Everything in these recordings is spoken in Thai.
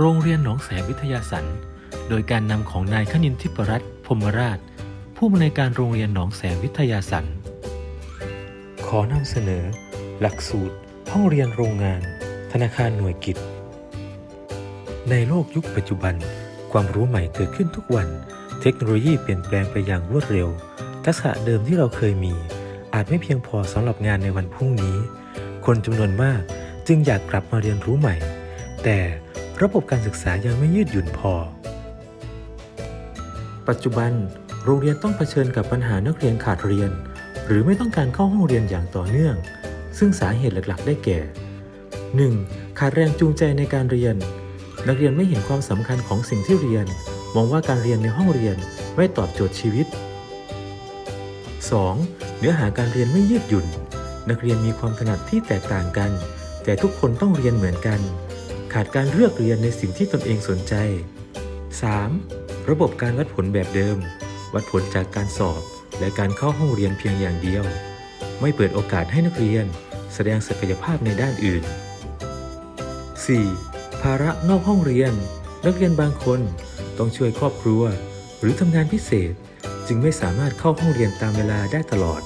โรงเรียนหนองแสงวิทยาสันโดยการนำของนายคณินทิพรัตน์พรมราช ผู้อำนวยการโรงเรียนหนองแสงวิทยาสันขอนำเสนอ หลักสูตร ห้องเรียนโรงงาน ธนาคารหน่วยกิจ ในโลกยุคปัจจุบัน ความรู้ใหม่เกิดขึ้นทุกวัน เทคโนโลยีเปลี่ยนแปลงไปอย่างรวดเร็ว ทักษะเดิมที่เราเคยมี อาจไม่เพียงพอสำหรับงานในวันพรุ่งนี้ คนจำนวนมากจึงอยากกลับมาเรียนรู้ใหม่ แต่ ระบบการศึกษายังไม่ยืดหยุ่นพอ ปัจจุบันโรงเรียนต้องเผชิญกับปัญหานักเรียนขาดเรียน หรือไม่ต้องการเข้าห้องเรียนอย่างต่อเนื่อง ซึ่งสาเหตุหลักๆ ได้แก่ 1. ขาดแรงจูงใจในการเรียน นักเรียนไม่เห็นความสำคัญของสิ่งที่เรียน มองว่าการเรียนในห้องเรียนไม่ตอบโจทย์ชีวิต 2. เนื้อหาการเรียนไม่ยืดหยุ่น นักเรียนมีความถนัดที่แตกต่างกัน แต่ทุกคนต้องเรียนเหมือนกัน ขาดการเลือกเรียนในสิ่งที่ตนเองสนใจ 3. ระบบการวัดผลแบบเดิม วัดผลจากการสอบ และการเข้าห้องเรียนเพียงอย่างเดียว ไม่เปิดโอกาสให้นักเรียน แสดงศักยภาพในด้านอื่น 4. ภาระนอกห้องเรียน นักเรียนบางคนต้องช่วยครอบครัว หรือทำงานพิเศษ จึงไม่สามารถเข้าห้องเรียนตามเวลาได้ตลอด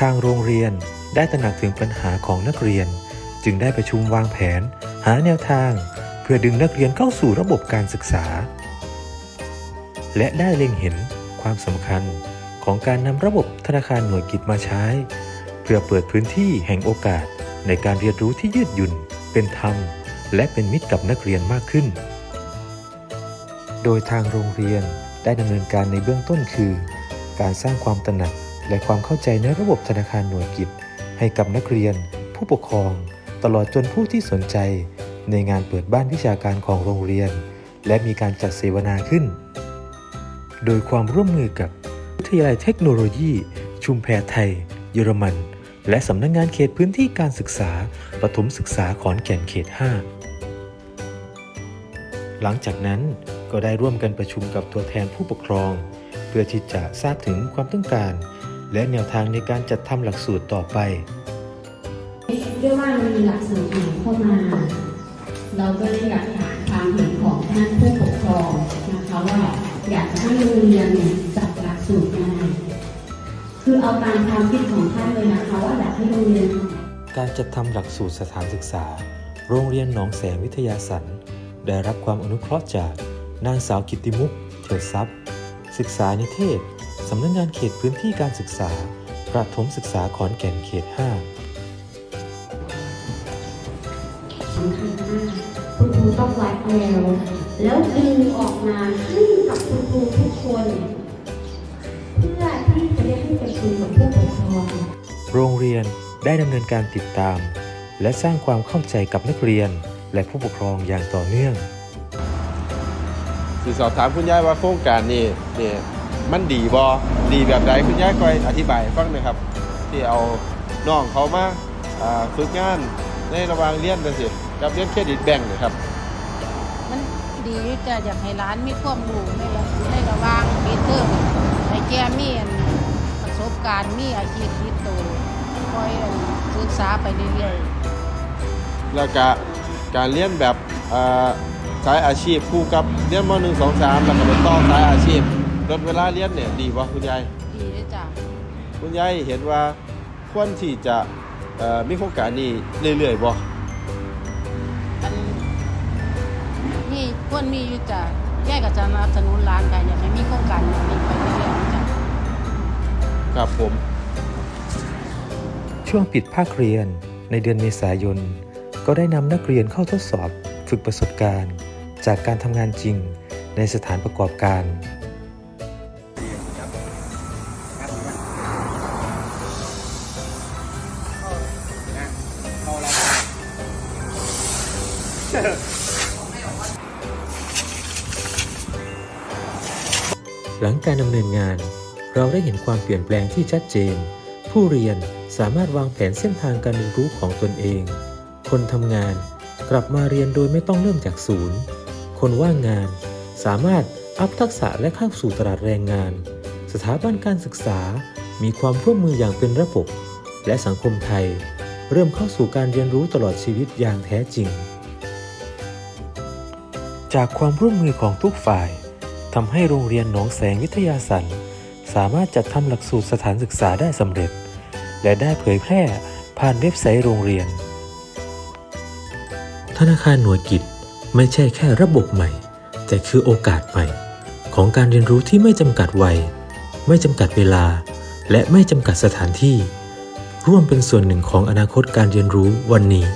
ทางโรงเรียนได้ตระหนักถึงปัญหาของนักเรียน จึงได้ประชุมวางแผน หาแนวทาง เพื่อดึงนักเรียนเข้าสู่ระบบการศึกษา และได้เล็งเห็นความสำคัญของการนำระบบธนาคารหน่วยกิจมาใช้ เพื่อเปิดพื้นที่แห่งโอกาสในการเรียนรู้ที่ยืดหยุ่น เป็นธรรม และเป็นมิตรกับนักเรียนมากขึ้น โดยทางโรงเรียนได้ดำเนินการในเบื้องต้นคือ การสร้างความตระหนักและความเข้าใจในระบบธนาคารหน่วยกิจ ให้กับนักเรียน ผู้ปกครอง ตลอดจนผู้ที่สนใจในงานเปิดบ้านวิชาการของโรงเรียน และมีการจัดเสวนาขึ้น โดยความร่วมมือกับวิทยาลัยเทคโนโลยี ชุมแพไทย เยอรมัน และสำนักงงานเขตพื้นที่การศึกษาประถมศึกษาขอนแก่นเขต 5 หลังจากนั้นก็ได้ร่วมกันประชุมกับตัวแทนผู้ปกครอง เพื่อที่จะทราบถึงความต้องการ และแนวทางในการจัดทำหลักสูตรต่อไป ด้วยว่ามีหลักสูตรใหม่เข้ามา เราก็ได้อยากถามความเห็นของท่านผู้ปกครองนะคะว่าอยากจะให้โรงเรียนเนี่ยจัดหลักสูตรยังไงคือเอาตามความคิดของท่านเลยนะคะว่าอยากให้โรงเรียน การจัดทำหลักสูตรสถานศึกษา โรงเรียนหนองแสงวิทยาสันได้รับความอนุเคราะห์จากนางสาวกิตติมุกเถิดทรัพย์ ศึกษานิเทศ สำนักงงานเขตพื้นที่การศึกษา ประถมศึกษาขอนแก่นเขต 5 คุณครูต้องวัดแนว แล้วดึงออกมาให้กับคุณครูทุกคน เพื่อที่จะได้ให้ไปคุยกับผู้ปกครอง โรงเรียนได้ดำเนินการติดตาม และสร้างความเข้าใจกับนักเรียน และผู้ปกครองอย่างต่อเนื่องสิสอบถามคุณยายว่าโครงการนี้นี่มันดีบอดีแบบใดคุณยายก็อธิบายฟังหน่อยครับ ที่เอาน้องเขามาฝึกงานในระหว่างเรียนจังซี่ กับเรียนเครดิตแบงค์นะครับ มันดีอยู่จ้ะอยากให้ร้านมีความรู้ในระในระหว่างปีเทอมให้แกมีอันประสบการณ์มีอาชีพติดตัวคอยอันศึกษาไปเรื่อยๆแล้วก็การเรียนแบบอ่าสายอาชีพคู่กับเรียนม .1 2 3แล้วก็ไปต่อสายอาชีพลดเวลาเรียนเนี่ยดีบ่คุณยายดีเลยจ้ะคุณยายเห็นว่าควรที่จะเอ่อมีโครงการนี้เรื่อยๆบ่ ควรมีอยู่จ้ะแยกกับจะนับสนุนร้านกันอยากให้มีโครงการอย่างนี้ไปเรื่อยๆจ้ะครับผม ช่วงปิดภาคเรียนในเดือนเมษายน ก็ได้นำนักเรียนเข้าทดสอบฝึกประสบการณ์ จากการทำงานจริงในสถานประกอบการ หลังการดำเนินงาน เราได้เห็นความเปลี่ยนแปลงที่ชัดเจน ผู้เรียนสามารถวางแผนเส้นทางการเรียนรู้ของตนเอง คนทำงานกลับมาเรียนโดยไม่ต้องเริ่มจากศูนย์ คนว่างงานสามารถอัพทักษะและเข้าสู่ตลาดแรงงาน สถาบันการศึกษามีความร่วมมืออย่างเป็นระบบ และสังคมไทย เริ่มเข้าสู่การเรียนรู้ตลอดชีวิตอย่างแท้จริง จากความร่วมมือของทุกฝ่าย ทำให้โรงเรียนหนองแสงวิทยาสันสามารถจัดทำหลักสูตรสถานศึกษาได้สำเร็จ และได้เผยแพร่ผ่านเว็บไซต์โรงเรียน ธนาคารหน่วยกิจไม่ใช่แค่ระบบใหม่ แต่คือโอกาสใหม่ ของการเรียนรู้ที่ไม่จำกัดวัย ไม่จำกัดเวลา และไม่จำกัดสถานที่ ร่วมเป็นส่วนหนึ่งของอนาคตการเรียนรู้วันนี้